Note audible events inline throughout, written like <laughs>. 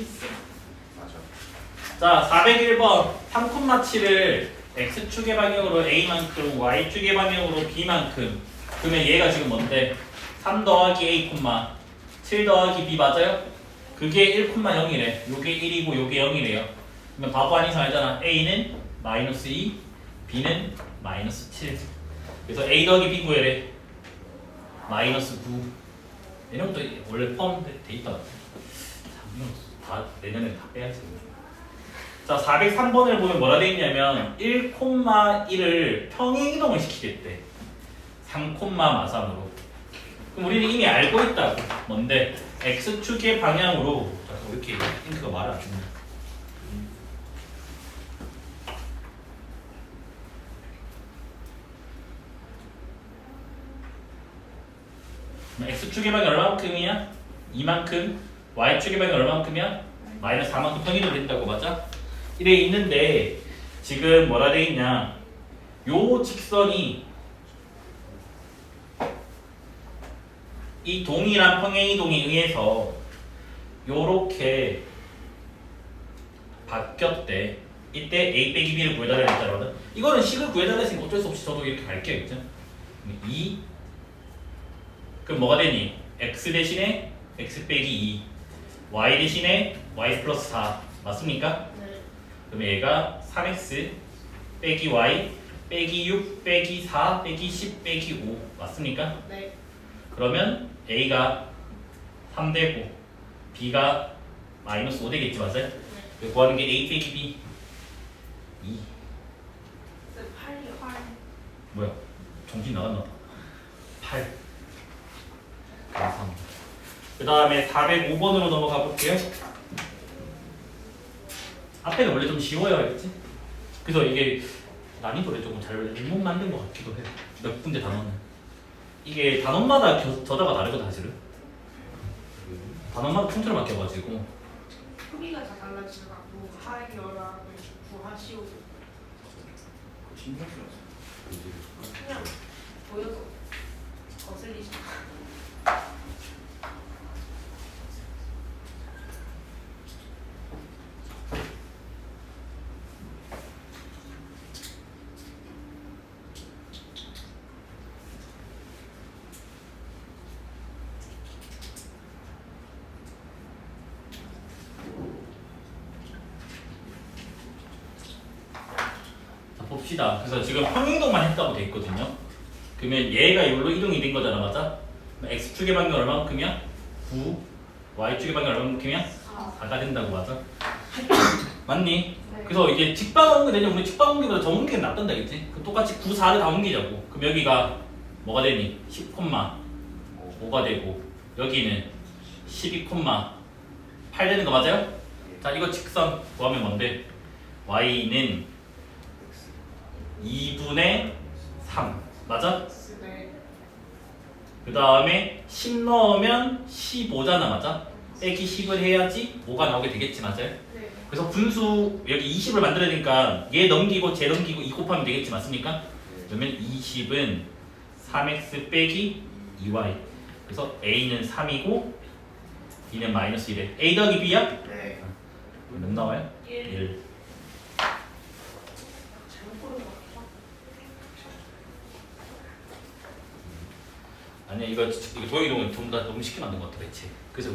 있어. 자, 401번 3,7을 x축의 방향으로 a만큼 y축의 방향으로 b만큼 그러면 얘가 지금 뭔데? 3 더하기 a, 7 더하기 b 맞아요? 그게 1,0이래. 요게 1이고 요게 0이래요. 그러면 바보 아닌 이상 알잖아. a는 마이너스 2, b는 마이너스 7. 그래서 a 더하기 b 구해래. 마이너스 9. 이런 것도 원래 포함돼 있다. 거 다 내년에 다 빼야지. 자, 403번을 보면 뭐라 돼 있냐면 1,1을 평행 이동을 시키겠대. 3, 마삼으로. 그럼 우리는 이미 알고 있다고. 뭔데? x축의 방향으로 자, 왜 이렇게 잉크가 말을 안? 그럼 x축의 방향 얼마만큼이야? 이만큼 y축의 방향 얼마만큼이야? 마이너스 4만큼 평이동 된다고 맞아? 이래 있는데 지금 뭐라 돼 있냐 요 직선이 이 동일한 평행이동에 의해서 요렇게 바뀌었대 이때 a 빼기 b를 구해달라 했잖아 이거는 식을 구해달라 했으니까 어쩔 수 없이 저도 이렇게 갈게요 그죠? 2 그럼 뭐가 되니? x 대신에 x 빼기 2 y 대신에 y 플러스 4 맞습니까? 네. 그럼 얘가 3x 빼기 y 빼기 6 빼기 4 빼기 10 빼기 5 맞습니까? 네. 그러면 a가 3 되고 b가 마이너스 5 되겠지 맞아요? 그 구하는 게 a 빼기 b 2그 활. 뭐야 정신 나갔나 봐8 감사합니다 그 다음에 405번으로 넘어가 볼게요. 앞에는 원래 좀 쉬워야 했지? 그래서 이게 난이도를 조금 잘못 만든 것 같기도 해요. 몇 군데 단어는. 이게 단원마다 겨- 저자가 다르거든 사실은. 단원마다 통째로 맡겨가지고. 크기가 다 달라지고. 하이어랑 구하시오. 그냥 보여도 거슬리지. 자 봅시다. 그래서 지금 평행이동만 했다고 돼 있거든요. 그러면 얘가 이걸로 이동이 된 거잖아, 맞아? x축의 방향 얼마만큼이야? 9. y축의 방향 얼마만큼이야? 아. 4가 된다고 맞아? <coughs> 맞니? 네. 그래서 이제 직방 옮기 되냐? 우리 직방 옮기보다 저 옮기는 낫단다, 그치? 그 똑같이 9, 4를 다 옮기자고. 그럼 여기가 뭐가 되니? 10, 5가 되고 여기는 12,8 되는 거 맞아요? 자, 이거 직선 구하면 뭔데? y는 2분의 3 맞아? 네. 그 다음에 10 넣으면 15잖아 맞아? 빼기 10을 해야지 5가 나오게 되겠지 맞아요? 네. 그래서 분수 여기 20을 만들어야 되니까 얘 넘기고 쟤 넘기고 2 곱하면 되겠지 맞습니까? 그러면 20은 3x 빼기 2y 그래서 a는 3이고 b는 마이너스 1에 a 더하기 b야? 네. 몇 나와요? 1. 1 잘못 고른 거 같아. 아니야 이거 지- 이거 도형이동은 전부 다 너무 쉽게 만든 것 같아 대체 그래서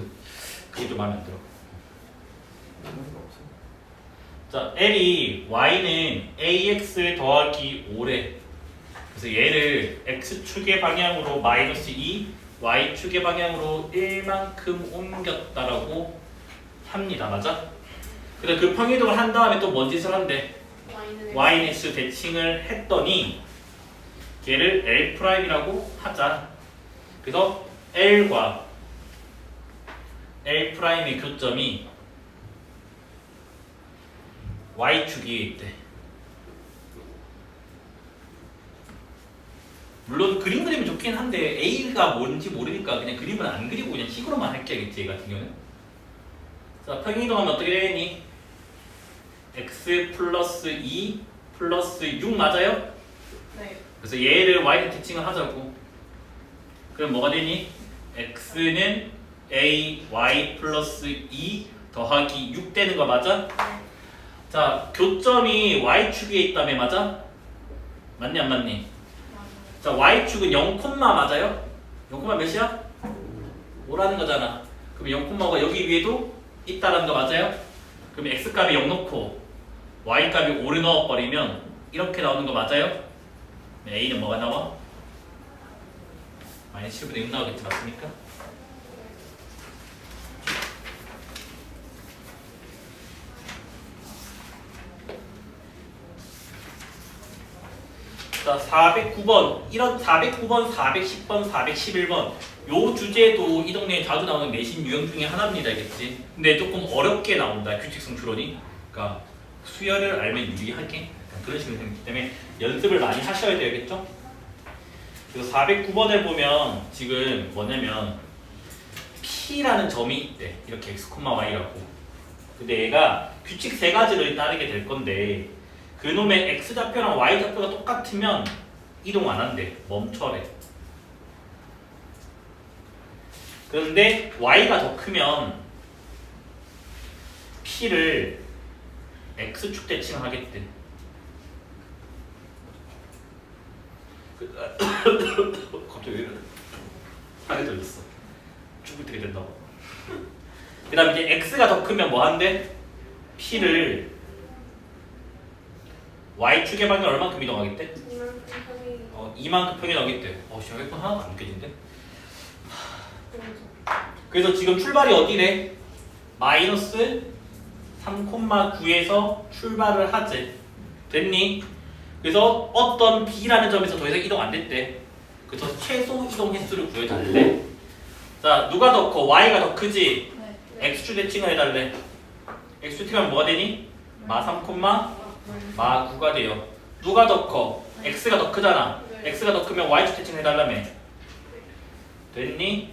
그게 좀 마음에 안 들어. 자 L이 Y는 AX 더하기 5래 그래서 얘를 X축의 방향으로 마이너스 2 Y축의 방향으로 1만큼 옮겼다라고 합니다 맞아? 그래서 그 평이동을 한 다음에 또 뭔 짓을 한대 Y는 X 대칭을 했더니 얘를 L'이라고 하자. 그래서 L과 L'의 교점이 Y축이 있대. 물론 그림 그리면 좋긴 한데 A가 뭔지 모르니까 그냥 그림은 안 그리고 그냥 식으로만 할게야겠지 얘 같은 경우는. 자 평행이동하면 어떻게 되니? x 플러스 2 플러스 6 맞아요? 네. 그래서 얘를 y 대칭을 하자고. 그럼 뭐가 되니? x는 a y 플러스 2 더하기 6 되는 거 맞아? 네. 자 교점이 y축에 있다며 맞아? 맞니 안 맞니? 자 y축은 0, 맞아요? 0, 몇이야? 5라는 거잖아 그럼 0,5가 여기 위에도 있다라는 거 맞아요? 그럼 x값에 0 넣고 y값이 5를 넣어버리면 이렇게 나오는 거 맞아요? 네, a는 뭐가 나와? 마이너스 7분의 6 나오겠지 맞습니까? 자, 409번. 이런 409번, 410번, 411번. 요 주제도 이 동네에 자주 나오는 내신 유형 중에 하나입니다, 알겠지? 근데 조금 어렵게 나온다, 규칙성 추론이. 그러니까 수열을 알면 유리하게 약간 그런 식으로 생겼기 때문에 연습을 많이 하셔야 되겠죠? 그래서 409번을 보면 지금 뭐냐면 P라는 점이 있대. 이렇게 x, y라고. 근데 얘가 규칙 세 가지를 따르게 될 건데 그놈의 x 좌표랑 y 좌표가 똑같으면 이동 안 한대. 멈춰래. 그런데 y가 더 크면 p를 x축 대칭을 하겠대. <coughs> 갑자기 왜 이러래? 살이 들렸어. 죽을 때게 된다고. <laughs> 그 다음 이제 x가 더 크면 뭐 한대? p를 y축의 방향 얼마큼 이동하겠대? 이만큼 형이 어, 이만큼 평이 나오겠대. 어, 씨, 여기 하나도 안 느껴진대. 오른쪽. 그래서 지금 출발이 어디래? 마이너스 3,9에서 출발을 하지. 됐니? 그래서 어떤 B라는 점에서 더 이상 이동 안 됐대. 그래서 최소 이동 횟수를 구해달래. 자, 누가 더 커? Y가 더 크지? 네. X축 대칭을 해달래. X축 대칭하면 뭐가 되니? 마 3, 마 9가 돼요. 누가 더 커? X가 더 크잖아. 네. X가 더 크면 Y축 대칭 해달라며. 됐니?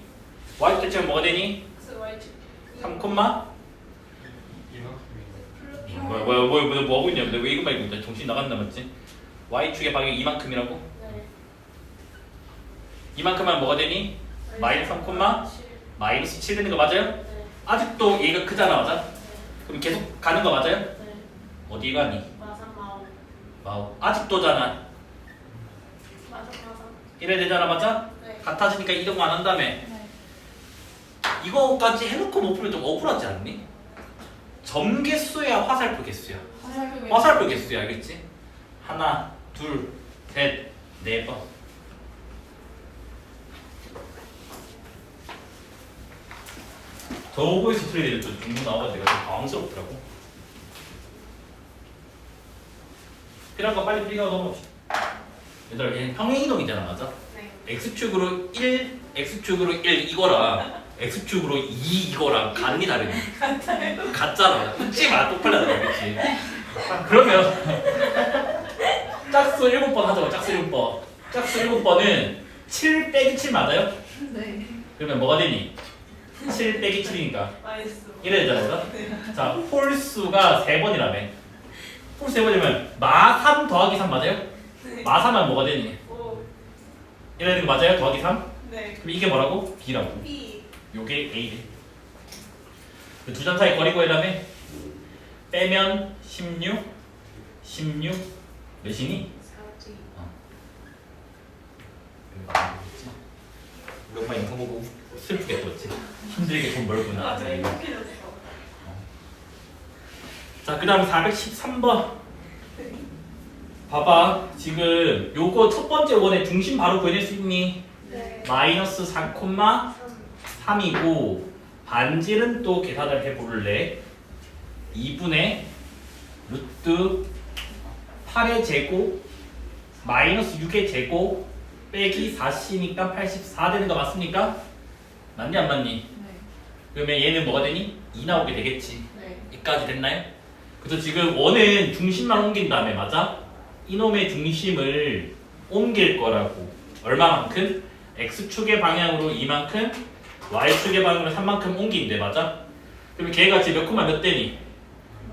Y축 대칭은 뭐가 되니? X, Y, Z. 3, 뭐야 뭐야 뭐야 뭐야 뭐 하고 있냐? 내가 왜 이것만 읽고 있냐? 정신 나갔나 맞지? Y축의 방향 이만큼이라고? 네. 이만큼만 뭐가 되니? 마이너스 3, 칠. 마이너스 7 되는 거 맞아요? 네. 아직도 얘가 크잖아 맞아? 그럼 계속 가는 거 맞아요? 네. 어디 가니? 마삼 마오. 와우 아직도잖아 마삼 마삼. 이래야 되잖아 맞아? 네. 같아지니까 이동 안 한다며 네. 이거까지 해놓고 못 풀면 좀 억울하지 않니? 점 개수야 화살표 개수야 화살표. 화살표 개수야 알겠지? 하나 둘 셋 네번 저거에서 틀리는 좀 중국 나와가지고 좀 당황스럽더라고 필요한 거 빨리 필요하고 넘어갑시다 얘들아 얘 평행이동이잖아 맞아? 네. x축으로 1, x축으로 1 이거랑 x축으로 2 이거랑 간이 다르네. <laughs> 같잖아. 웃지 마. 똑팔려잖아. 그렇지. 그러면 짝수 7번 하자고. 짝수 7번. 짝수 7번은 7 빼기 7 맞아요? 네. 그러면 뭐가 되니? 7 빼기 7이니까 마이너스. 이래야 되잖아. 그죠? 네. 자, 홀수가 3번이라며. 홀수 3번이면 마 3 더하기 3 맞아요? 네. 마 3은 뭐가 되니? 오. 이래야 되는 거 맞아요? 더하기 3? 네. 그럼 이게 뭐라고? B라고. B. 요게 A래. 두점 사이 거리 구해라며 빼면 16, 16 몇이니? 사지. 우리 엄마 영상 보고 슬프게 떴지. 힘들게 돈 벌구나. 맞아. 이거. 이렇게 됐어. 자, 그 다음 413번. 봐봐. 지금 요거 첫 번째 원의 중심 바로 구해낼 수 있니? 네. 마이너스 4, 3. 3이고 반지는 또 계산을 해볼래 2분의 루트 8의 제곱 마이너스 6의 제곱 빼기 4c니까 84 되는 거 맞습니까? 맞니 안 맞니? 네. 그러면 얘는 뭐가 되니? 2 나오게 되겠지 네. 여기까지 됐나요? 그래서 지금 원은 중심만 옮긴 다음에 맞아? 이놈의 중심을 옮길 거라고 얼마만큼? x축의 방향으로 이만큼 y축의 방향으로 3만큼 옮긴대 맞아? 그러면 걔가 지금 몇 콤마 몇 되니?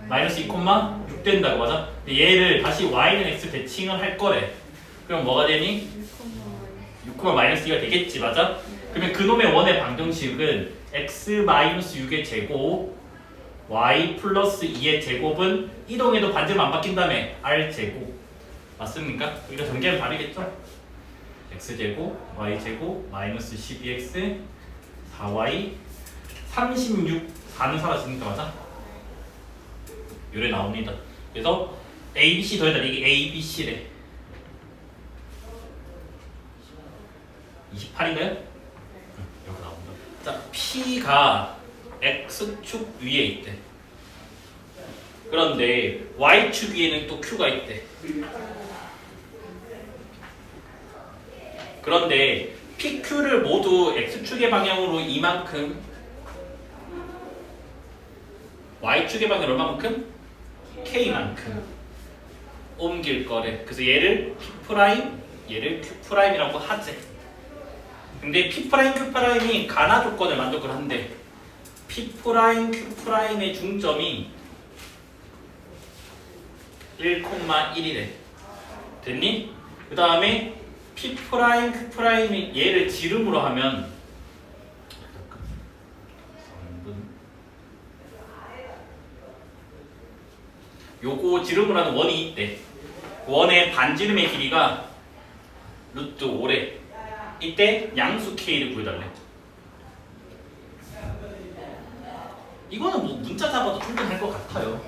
마이너스 2 콤마 6 된다고? 근데 얘를 다시 y는 x 대칭을 할 거래 그럼 뭐가 되니? 6 콤마 마이너스 2가 되겠지 맞아? 그러면 그놈의 원의 방정식은 x 마이너스 6의 제곱 y 플러스 2의 제곱은 이동해도 반지름 안 바뀐다며 r 제곱 맞습니까? 이거 전개는 다르겠죠? x 제곱 y 제곱 마이너스 12x 4y 36 4는 사라지니까 맞아? 요래 나옵니다. 그래서 A, B, C 더해다 이게 A, B, C래. 28인가요? 이렇게 나옵니다. 자, P가 X축 위에 있대. 그런데 Y축 위에는 또 Q가 있대. 그런데 PQ를 모두 X축의 방향으로 이만큼 Y축의 방향으로 얼마만큼? K만큼 옮길 거래. 그래서 얘를 P', 얘를 Q'이라고 하지. 근데 P', Q'이 가나 조건을 만족을 한대. P', Q'의 중점이 1,1이래. 됐니? 그 다음에 P', Q'이 얘를 지름으로 하면 3분 요거 지름으로 하는 원이 있대. 원의 반지름의 길이가 루트 5래. 이때 양수 K를 구해달래. 이거는 뭐 문자 잡아도 충분할 것 같아요.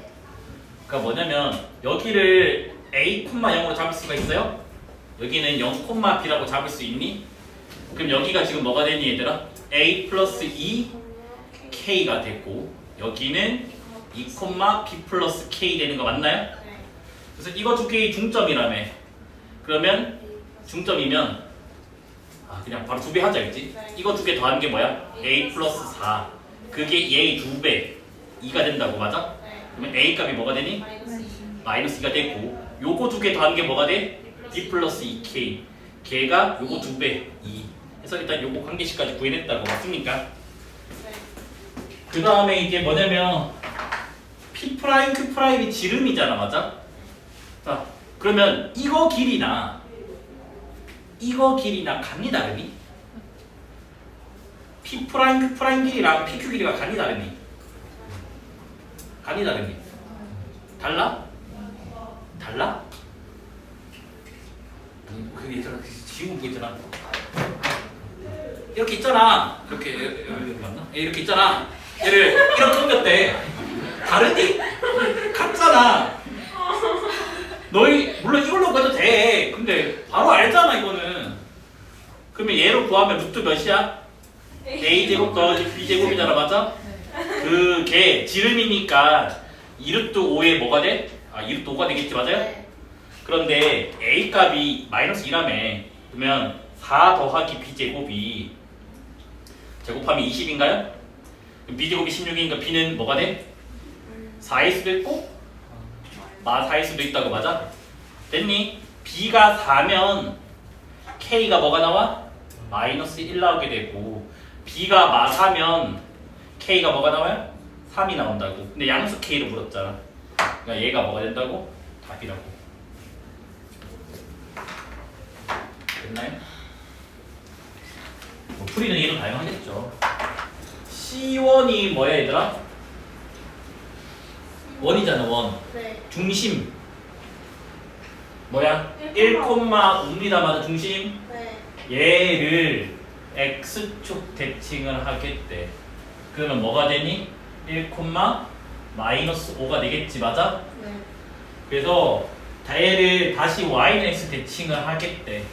그러니까 뭐냐면 여기를 A, 0으로 잡을 수가 있어요? 여기는 0, B라고 잡을 수 있니? 그럼 여기가 지금 뭐가 되니 얘들아? A 플러스 2 K가 됐고 여기는 2, B 플러스 K 되는 거 맞나요? 네. 그래서 이거 두 개의 중점이라며. 그러면 중점이면 아 그냥 바로 두 배 하자? 네. 이거 두 개 더하는 게 뭐야? A 플러스 4. 그게 얘의 두 배. 2가 된다고 맞아? 네. 그러면 A 값이 뭐가 되니? 마이너스 2. 마이너스 2가 되고 요거 두 개 더하는 게 뭐가 돼? B 플러스 2K. 걔가 요거 두 배. 2. 그래서 일단 요거 관계식까지 구해냈다고 맞습니까? 네. 그 다음에 이게 뭐냐면 P 프라임 Q 프라임이 지름이잖아 맞아? 자 그러면 이거 길이나 이거 길이나 간이 다르니? P Q 길이랑 PQ 길이가 간이 다르니? 간이 다르니? 달라? 달라? 음, 그게 있잖아 그 있잖아 이렇게 있잖아 이렇게 맞나? 이렇게 있잖아 얘를 이렇게 옮겼대 다르니? 같잖아 너희 물론 이걸로 가도 돼 근데 바로 알잖아 이거는 그러면 얘로 구하면 루트 몇이야? a 제곱 더하기 b 제곱이잖아 맞아? 그게 지름이니까 2루트 5에 뭐가 돼? 아 2루트 5가 되겠지 맞아요? 네. 그런데 a 값이 마이너스 2라며 그러면 4 더하기 b 제곱이 제곱하면 20인가요? b 제곱이 16이니까 b는 뭐가 돼? 4일 수도 있고 마 4일 수도 있다고 맞아? 됐니? b가 4면 k가 뭐가 나와? 마이너스 1 나오게 되고 b가 마 4면 k가 뭐가 나와요? 3이 나온다고 근데 양수 k로 물었잖아 그러니까 얘가 뭐가 된다고? 답이라고 됐나요? 뭐 풀이는 얘도 다양하겠죠 C1이 뭐야 얘들아? 원이잖아 원 네. 중심 뭐야? 1,5입니다 맞아 중심 네. 얘를 x축 대칭을 하겠대 그러면 뭐가 되니? 1, 마이너스 5가 되겠지 맞아? 네. 그래서 얘를 다시 y는 x 대칭을 하겠대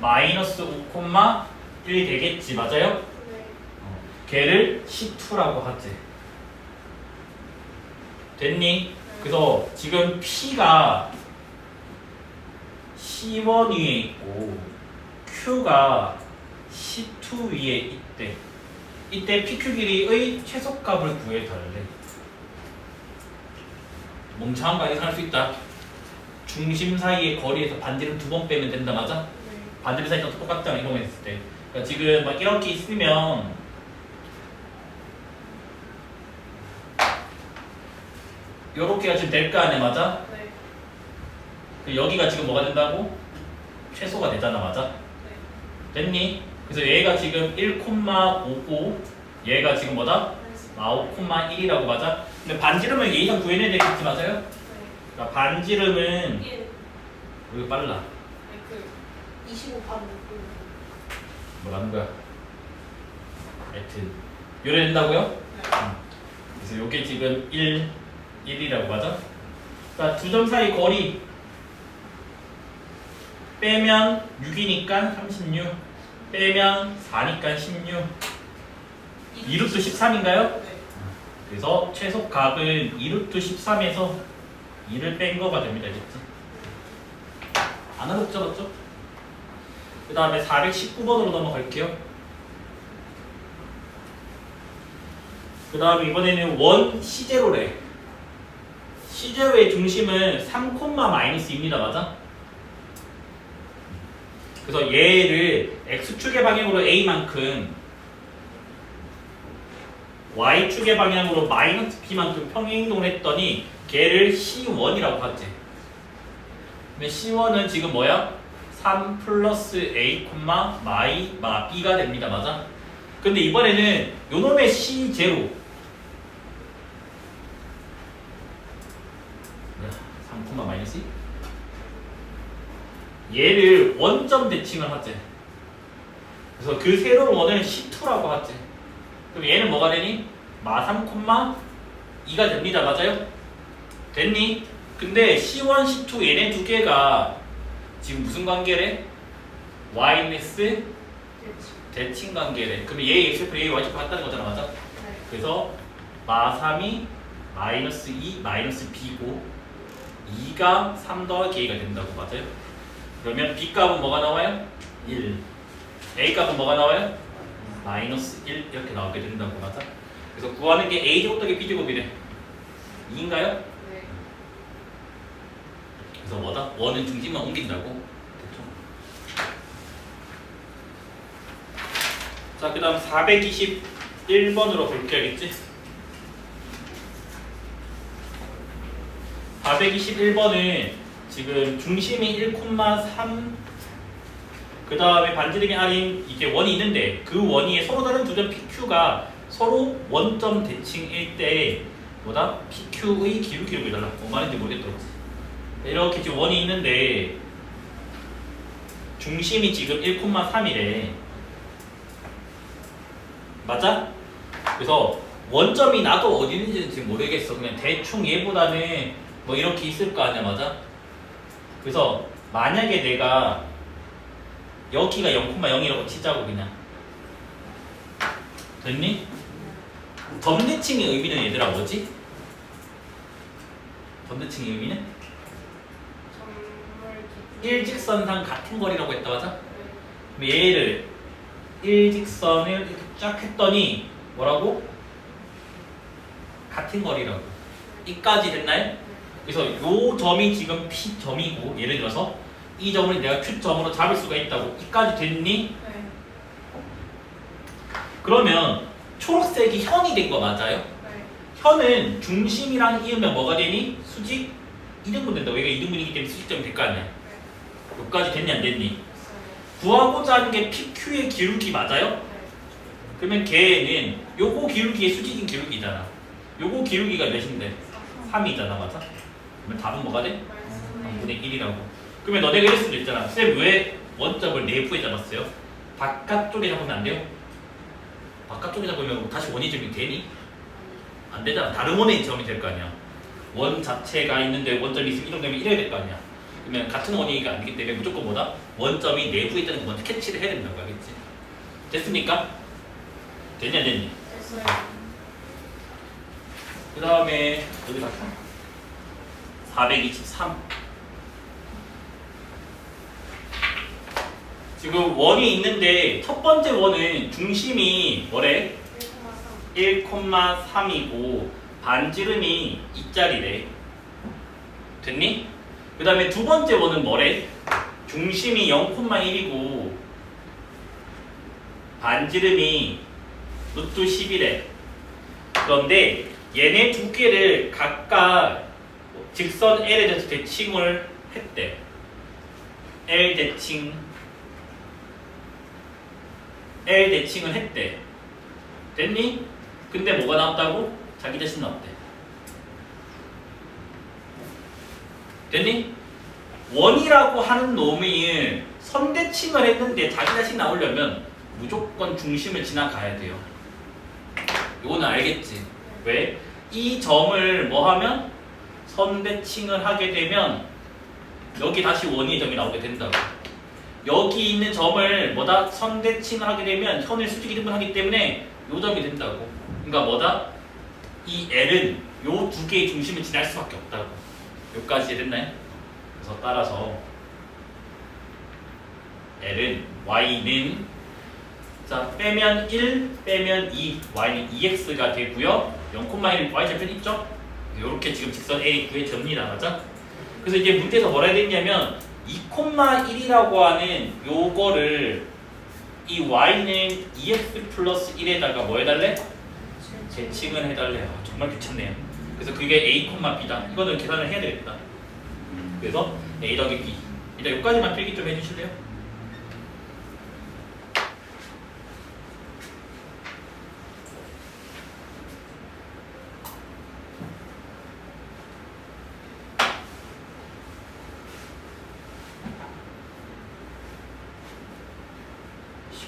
마이너스 5, 1 되겠지 맞아요? 네. 걔를 C2라고 하지. 됐니? 그래서 지금 P가 C1 위에 있고 Q가 C2 위에 있대. 이때 PQ 길이의 최소값을 구해달래. 멍청한 거 아니야 할수 있다. 중심 사이의 거리에서 반지름 두 번 빼면 된다 맞아? 네. 반대로 사이가 똑같잖아 이동했을 때. 그러니까 지금 막 이렇게 있으면 요렇게가 지금 될 거 아니야 맞아? 네. 그 여기가 지금 뭐가 된다고? 최소가 되잖아 맞아? 네. 됐니? 그래서 얘가 지금 1,5고 얘가 지금 뭐다? 마 5,1이라고 맞아? 근데 반지름은 얘 이상 구해내야 되겠지 맞아요? 네. 그러니까 반지름은 1. 여기 빨라 네, 그 25 파는 그. 뭐라는 거야? 하여튼 요래 된다고요? 네. 그래서 요게 지금 1, 1이라고 맞아? 자, 두점 사이 거리 빼면 6이니까 36 빼면 4니까 16 2루트 13인가요? 네. 그래서 최소값은 2루트 13에서 2를 뺀 거가 됩니다. 그치? 안 어렵죠? 그 다음에 419번으로 넘어갈게요. 그 다음에 이번에는 원 시제로래. 시제로의 중심은 3, 마이너스 2입니다. 맞아? 그래서 얘를 x축의 방향으로 a만큼 y축의 방향으로 마이너스 b만큼 평행이동을 했더니 걔를 c1이라고 하지. 근데 c1은 지금 뭐야? 3 플러스 a, 마이, 마 b가 됩니다. 맞아? 근데 이번에는 요놈의 c0 3, 마이너스 2 얘를 원점 대칭을 하지. 그래서 그 새로운 원을 c2라고 하지. 그럼 얘는 뭐가 되니? 마 3, 2가 됩니다. 맞아요? 됐니? 근데 C1, C2 얘네 두 개가 지금 무슨 관계래? 그렇지. 대칭 관계래. 그럼 얘 X표, 얘 Y표 같다는 거잖아. 맞아? 네. 그래서 마 3이 마이너스 2, 마이너스 B고 2가 3 더하기 A가 된다고. 맞아요? 그러면 B 값은 뭐가 나와요? 1. A 값은 뭐가 나와요? 마이너스 1 이렇게 나오게 된다고. 맞아? 그래서 구하는 게 A제곱 더하기 B제곱이래. 2인가요? 네. 그래서 뭐다? 원은 중심만 옮긴다고. 자, 그 다음 421번으로 볼게야겠지? 421번은 지금 중심이 1,3, 그 다음에 반지름이 R인 이게 원이 있는데 그 원이 서로 다른 두 점 PQ가 서로 원점 대칭일 때 뭐다? PQ의 기울기를 구해달라. 뭔 말인지 모르겠더라고. 이렇게 지금 원이 있는데 중심이 지금 1,3이래. 맞아? 그래서 원점이 나도 어디 있는지는 지금 모르겠어. 그냥 대충 얘보다는 뭐 이렇게 있을 거 아니야, 맞아? 그래서 만약에 내가 여기가 0,0이라고 치자고 그냥 됐니? 점대칭의 의미는 얘들아 뭐지? 점대칭의 의미는? 일직선상 같은 거리라고 했다 맞아? 네. 그럼 얘를 일직선을 이렇게 쫙 했더니 뭐라고? 같은 거리라고 이까지 됐나요? 그래서 요 점이 지금 P 점이고 예를 들어서 이 점을 내가 Q 점으로 잡을 수가 있다고 이까지 됐니? 네. 그러면 초록색이 현이 된 거 맞아요? 네. 현은 중심이랑 이으면 뭐가 되니? 수직 2등분 된다. 얘가 2등분이기 때문에 수직점이 될 거 아니야. 여기까지 됐니 안 됐니? 구하고자 하는 게 PQ의 기울기 맞아요? 네. 그러면 걔는 요거 기울기의 수직인 기울기잖아. 요거 기울기가 몇인데? 3이잖아, 맞아? 그러면 답은 뭐가 돼? 마이너스 네. 3분의 1이라고. 그러면 너네가 이럴 수도 있잖아. 쌤 왜 원점을 내부에 잡았어요? 바깥쪽에 잡으면 안 돼요? 바깥쪽에 잡으면 다시 원이 점이 되니? 안 되잖아. 다른 원의 점이 될 거 아니야. 원 자체가 있는데 원점이 있으면 이동 되면 이래야 될 거 아니야. 그러면 같은 원이가 아니기 때문에 무조건 뭐다? 원점이 내부에 있다는 거 먼저 캐치를 해야 된다고 알겠지? 됐습니까? 됐냐 됐니? 됐어요. 그 다음에 여기다 423 지금 원이 있는데 첫 번째 원은 중심이 뭐래? 1,3. 1,3이고 반지름이 2짜리래 됐니? 그 다음에 두 번째 원은 뭐래? 중심이 0,1이고 반지름이 루트 10이래 그런데 얘네 두 개를 각각 직선 L에 대해서 대칭을 했대 L 대칭 L 대칭을 했대 됐니? 근데 뭐가 나왔다고? 자기 자신 나왔대. 됐니? 원이라고 하는 놈이 선대칭을 했는데 자기 자신 나오려면 무조건 중심을 지나가야 돼요. 이거는 알겠지? 왜? 이 점을 뭐 하면 선대칭을 하게 되면 여기 다시 원의 점이 나오게 된다고. 여기 있는 점을 뭐다 선대칭을 하게 되면 현을 수직 이등분 하기 때문에 요 점이 된다고. 그러니까 뭐다? 이 L은 요 두 개의 중심을 지날 수밖에 없다고. 여기까지 됐나요? 그래서 따라서 L은 Y는 자 빼면 1 빼면 2 Y는 2X가 되고요 0,1 Y좌편 있죠? 이렇게 지금 직선 A 구해집니다 맞아? 그래서 이제 문제에서 뭐라 해야 되냐면 2,1이라고 하는 요거를 이 Y는 2X 플러스 1에다가 뭐 해달래? 재칭을 해달래 아, 정말 귀찮네요 그래서 그게 A, B다 이거는 계산을 해야 되겠다 그래서 A 더하기 B 일단 여기까지만 필기 좀 해주실래요?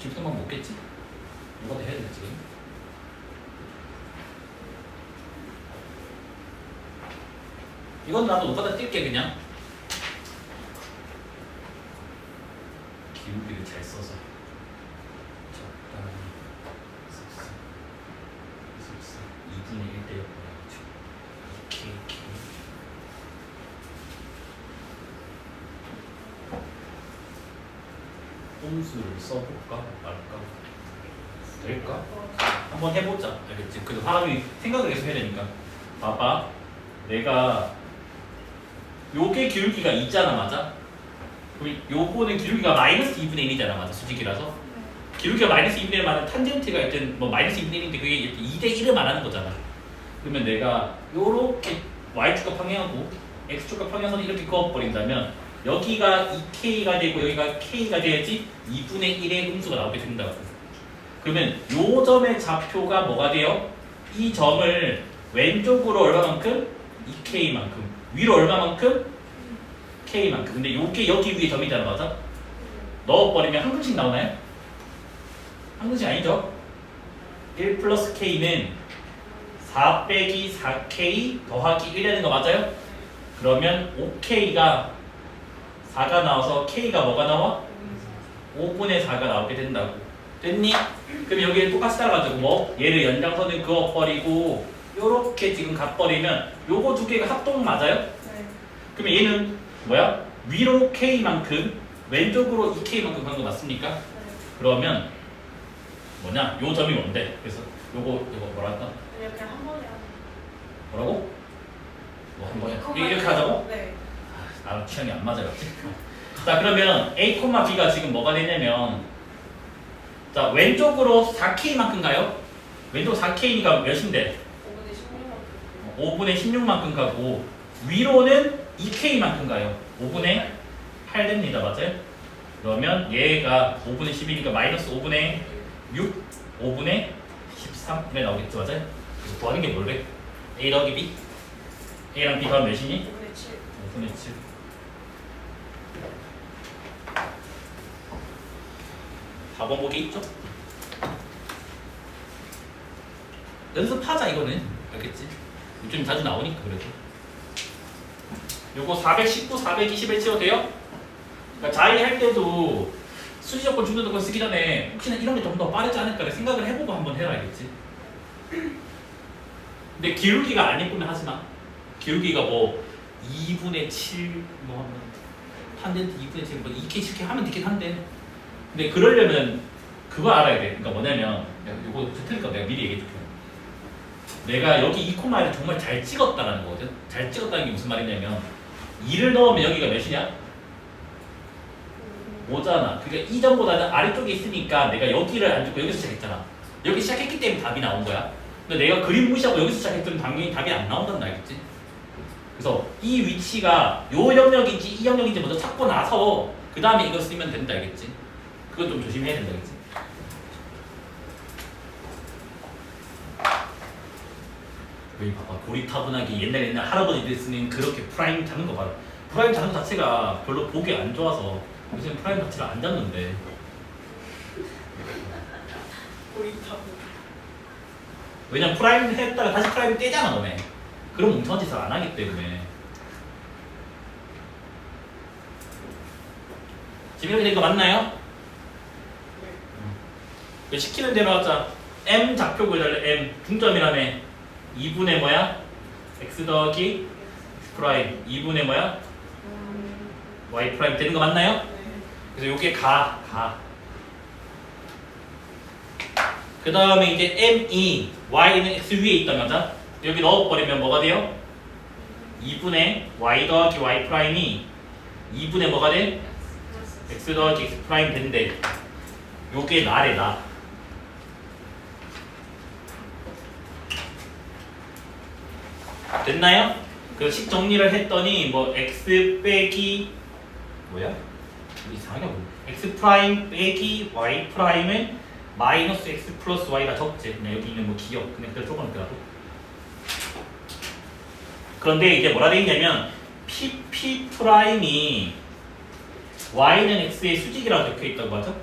김성만 먹겠지? 이것도 해야 되겠지 이건 나도 노가다 뛸게 그냥 기울기를 잘 써서. 적당히. 쓱쓱 쓱쓱 2분의 1대 0 보내가지고 이렇게 이렇게 꼼수를 써볼까? 말까? 될까? 한번 해보자. 알겠지? 그래도 사람이 생각을 계속 해야 되니까. 봐봐. 내가 요게 기울기가 있잖아 맞아? 그럼 요거는 기울기가 마이너스 2분의 1이잖아 맞아 수직이라서 기울기가 마이너스 2분의 1 말은 탄젠트가 일단 뭐 마이너스 2분의 1인데 그게 이렇게 2대 1을 말하는 거잖아 그러면 내가 요렇게 y축과 평행하고 x축과 평행선을 이렇게 그어버린다면 여기가 2k가 되고 여기가 k가 돼야지 2분의 1의 음수가 나오게 된다고 그러면 요 점의 좌표가 뭐가 돼요? 이 점을 왼쪽으로 얼마만큼? 2k만큼 위로 얼마만큼? K만큼 근데 요게 여기 위에 점이잖아 맞아? 넣어버리면 한 근씩 나오나요? 한 근씩 아니죠? 1 플러스 k는 4 빼기 4k 더하기 1이라는 거 맞아요? 그러면 5k가 4가 나와서 k가 뭐가 나와? 5분의 4가 나오게 된다고 됐니? 그럼 여기에 똑같이 따라가지고 뭐 얘를 연장선을 그어버리고 요렇게 지금 가버리면 요거 두 개가 합동 맞아요? 네. 그러면 얘는 뭐야? 위로 k만큼 왼쪽으로 2k만큼 간 거 맞습니까? 그러면 뭐냐? 요 점이 뭔데? 그래서 요거 요거 뭐랄까? 이렇게 한 번에 뭐라고? 뭐 한 번에 거. 이렇게 하자고? 네. 아, 나랑 취향이 안 맞아가지고. <laughs> 자 그러면 A, B가 지금 뭐가 되냐면 자 왼쪽으로 4K만큼 가요. 왼쪽 4K니까 몇인데? 5분의 16만큼. 5분의 16만큼 가고 위로는 2K만큼 가요. 5분의 8 됩니다. 맞아요? 그러면 얘가 5분의 11이니까 마이너스 5분의 6, 5분의 13 이렇게 나오겠죠. 맞아요? 그래서 구하는 게 뭘래? A 더하기 B? A랑 B 더하면 몇이니? 5분의 7. 5분의 7 4번 보기 있죠? 연습하자 이거는 알겠지? 요즘 자주 나오니까 그래도 요거 419, 421 치워도 돼요? 그러니까 자위 할 때도 수지 조건 중간 조건 쓰기 전에 혹시나 이런 게 좀 더 빠르지 않을까 생각을 해보고 한번 해라 알겠지? 근데 기울기가 안 예쁘면 하지 마. 기울기가 뭐 2분의 7 뭐 하면 탄젠트 2분의 7 뭐 2K 7K 하면 되긴 한데. 근데 그러려면 그거 알아야 돼. 그러니까 뭐냐면 이거 틀릴까 내가 미리 얘기해 줄게. 내가 여기 2코마를 정말 잘 찍었다라는 거거든. 잘 찍었다는 게 무슨 말이냐면 2를 넣으면 여기가 몇이냐? 5잖아 그러니까 2점보다는 아래쪽에 있으니까 내가 여기를 안 주고 여기서 시작했잖아 여기 시작했기 때문에 답이 나온 거야 근데 내가 그림 무시하고 여기서 시작했더니 당연히 답이 안 나온다는 거 알겠지? 그래서 이 위치가 요 영역인지 이 영역인지 먼저 찾고 나서 그 다음에 이거 쓰면 된다 알겠지? 그건 좀 조심해야 된다 알겠지? 여기 봐봐. 고리타분하게 옛날 옛날 할아버지들 쓰는 그렇게 프라임 잡는 거 봐요 프라임 잡는 거 자체가 별로 보기 안 좋아서 요즘 프라임 자체를 안 잡는데. 고리타고. 왜냐면 프라임 했다가 다시 프라임 떼잖아 너네. 그럼 멍청한 짓을 안 하기 때문에. 지금 이렇게 된 거 맞나요? 그 시키는 대로 하자. M 좌표 구해달래 m. 중점이라며 2분의 뭐야? x 더하기 x 프라임 2분의 뭐야? y 프라임 되는 거 맞나요? 네. 그래서 요게 가, 가. 그 다음에 이제 m2, y는 x 위에 있다 맞아? 여기 넣어버리면 뭐가 돼요? 2분의 y 더하기 y 프라임이 2분의 뭐가 돼? x 더하기 x 프라임 된대. 요게 나래 나. 됐나요? 그래서 식 정리를 했더니 뭐 x 빼기 뭐야? 이상하게 뭐 x 프라임 빼기 y 프라임은 마이너스 x 플러스 y가 적지. 그냥 여기 있는 뭐 기억 그냥 그대로 적어놓더라도. 그런데 이제 뭐라 돼 있냐면 pp 프라임이 y는 x의 수직이라고 적혀 있다고 하죠?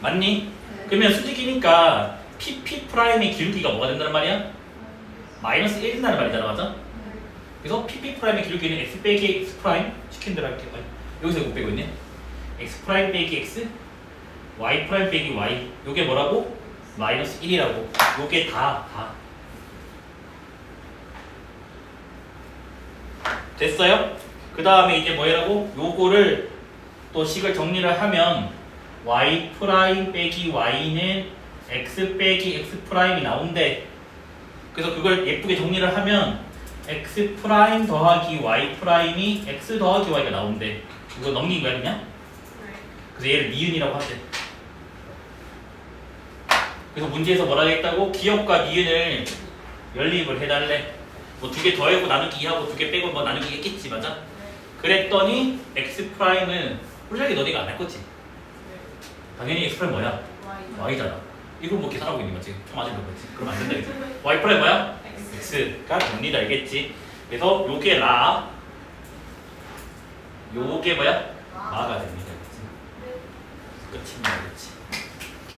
맞니? 그러면 수직이니까 pp 프라임의 기울기가 뭐가 된다는 말이야? 마이너스 1 된다는 말이잖아, 맞아? 그래서 pp 프라임의 기울기는 x 빼기 x 프라임 시킨 대로 할게요. 여기서 이거 빼고 있네. x 프라임 빼기 x, y 프라임 빼기 y. 요게 뭐라고? 마이너스 1이라고. 요게 다 다. 됐어요? 그 다음에 이제 뭐라고? 요거를 또 식을 정리를 하면 y 프라임 빼기 y는 x 빼기 x 프라임이 나온대. 그래서 그걸 예쁘게 정리를 하면 x 프라임 더하기 y 프라임이 x 더하기 y가 나온대. 이거 넘긴 거야 그냥? 그래서 얘를 니은이라고 하대. 그래서 문제에서 뭐라 했다고? 기억과 니은을 연립을 해달래. 뭐 두 개 더하고 나누기 2하고 두 개 빼고 뭐 나누기 했겠지 맞아? 그랬더니 x 프라임은 홀짝이 너네가 안 할 거지. 당연히 x 프라임 뭐야? y잖아. 이거 뭐 계산하고 있는 거지. 총 맞은 거지. 그럼 안 된다. 그치? y 프라임 뭐야? x가 됩니다. 알겠지? 그래서 요게 라, 요게 뭐야? 마가 됩니다. 그치? 끝입니다. 그치?